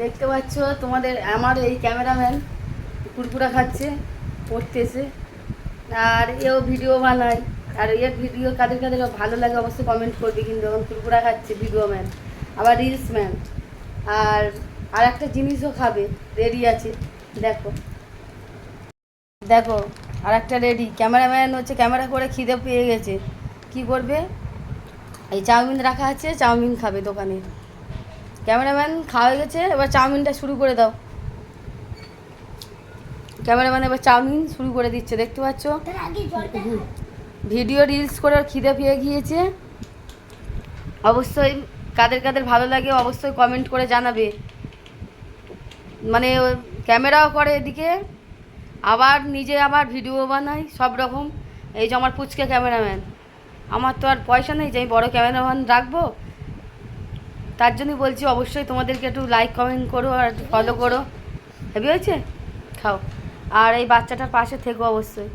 দেখতে পাচ্ছ, তোমাদের আমার এই ক্যামেরাম্যান কুরকুরা খাচ্ছে, পড়তেছে। আর এও ভিডিও বানায়। আর এর ভিডিও কাদের কাদের ভালো লাগে অবশ্যই কমেন্ট করবে, কিন্তু এখন কুরকুরা খাচ্ছে ভিডিও ম্যান, আবার রিলস ম্যান। আর আর একটা জিনিসও খাবে রেডি আছে, দেখো। দেখো আর একটা রেডি ক্যামেরাম্যান হচ্ছে ক্যামেরা করে খিদে পেয়ে গেছে। কি করবে? এই চাউমিন রাখা আছে, চাউমিন খাবে দোকানে। ক্যামেরাম্যান, খাওয়া গেছে, এবার চাউমিনটা শুরু করে দাও। ক্যামেরাম্যান এবার চাউমিন শুরু করে দিচ্ছে, দেখতে পাচ্ছ? ভিডিও রিলস করে খিদে পেয়ে গিয়েছে। অবশ্যই কাদের কাদের ভালো লাগে, অবশ্যই কমেন্ট করে জানাবে। মানে ক্যামেরাও করে এদিকে, আবার নিজে আবার ভিডিও বানাই সব রকম। এই যে আমার পুচকে ক্যামেরাম্যান। আমার তো আর পয়সা নেই যে আমি বড়ো ক্যামেরাম্যান রাখব। তার জন্যই বলছি, অবশ্যই তোমাদেরকে একটু লাইক কমেন্ট করো আর ফলো করো। হেভি হয়েছে? খাও। আর এই বাচ্চাটার পাশে থেকো অবশ্যই।